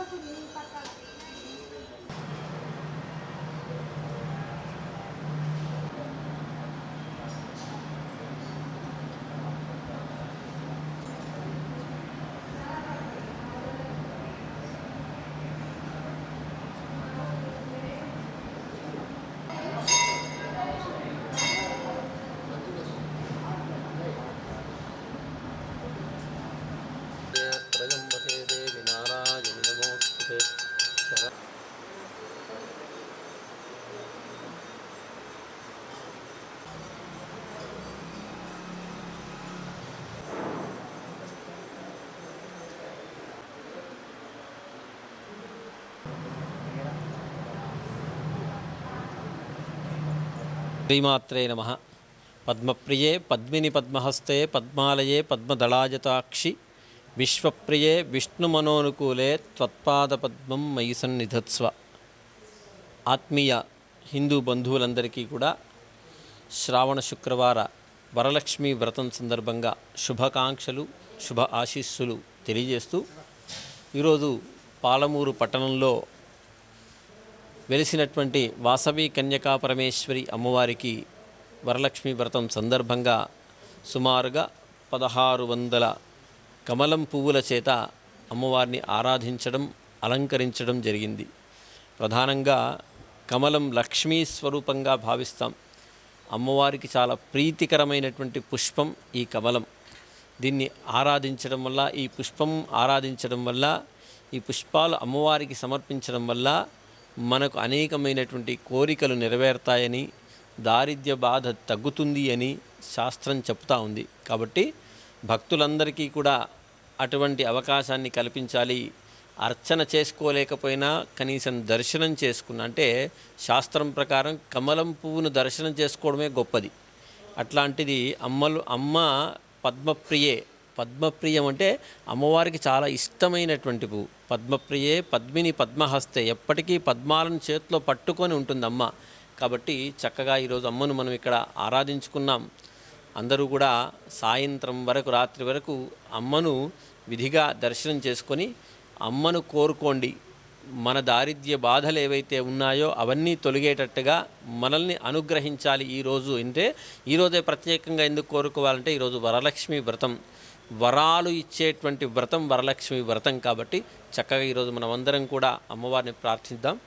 Aku diinginkan. శర శ్రీమాత్రే నమ. పద్మప్రియే పద్మిని పద్మహస్తే పద్మాలయే పద్మదళాజతాక్షి విశ్వప్రియే విష్ణుమనోనుకూలే త్వత్పాదపద్మం మయి సన్నిధత్స్వ. ఆత్మీయ హిందూ బంధువులందరికీ కూడా శ్రావణ శుక్రవార వరలక్ష్మి వ్రతం సందర్భంగా శుభాకాంక్షలు శుభ ఆశీస్సులు తెలియజేస్తూ ఈరోజు పాలమూరు పట్టణంలో వెలిసినటువంటి వాసవి కన్యకా పరమేశ్వరి అమ్మవారికి వరలక్ష్మి వ్రతం సందర్భంగా సుమారుగా పదహారు వందల కమలం పువ్వుల చేత అమ్మవారిని ఆరాధించడం అలంకరించడం జరిగింది. ప్రధానంగా కమలం లక్ష్మీ స్వరూపంగా భావిస్తాం. అమ్మవారికి చాలా ప్రీతికరమైనటువంటి పుష్పం ఈ కమలం. దీన్ని ఆరాధించడం వల్ల ఈ పుష్పం ఆరాధించడం వల్ల ఈ పుష్పాలు అమ్మవారికి సమర్పించడం వల్ల మనకు అనేకమైనటువంటి కోరికలు నెరవేరుతాయని దారిద్ర్య బాధ తగ్గుతుంది అని శాస్త్రం చెప్తా ఉంది. కాబట్టి భక్తులందరికీ కూడా అటువంటి అవకాశాన్ని కల్పించాలి. అర్చన చేసుకోలేకపోయినా కనీసం దర్శనం చేసుకున్న అంటే శాస్త్రం ప్రకారం కమలం పువ్వును దర్శనం చేసుకోవడమే గొప్పది. అట్లాంటిది అమ్మలు అమ్మ పద్మప్రియే. పద్మప్రియం అంటే అమ్మవారికి చాలా ఇష్టమైనటువంటి పువ్వు. పద్మప్రియే పద్మిని పద్మహస్తే. ఎప్పటికీ పద్మాలను చేతిలో పట్టుకొని ఉంటుంది అమ్మ. కాబట్టి చక్కగా ఈరోజు అమ్మను మనం ఇక్కడ ఆరాధించుకున్నాం. అందరూ కూడా సాయంత్రం వరకు రాత్రి వరకు అమ్మను విధిగా దర్శనం చేసుకొని అమ్మను కోరుకోండి. మన దారిద్ర్య బాధలు ఏవైతే ఉన్నాయో అవన్నీ తొలగేటట్టుగా మనల్ని అనుగ్రహించాలి ఈరోజు అంటే ఈరోజే ప్రత్యేకంగా ఎందుకు కోరుకోవాలంటే ఈరోజు వరలక్ష్మి వ్రతం. వరాలు ఇచ్చేటువంటి వ్రతం వరలక్ష్మి వ్రతం కాబట్టి చక్కగా ఈరోజు మనమందరం కూడా అమ్మవారిని ప్రార్థిద్దాం.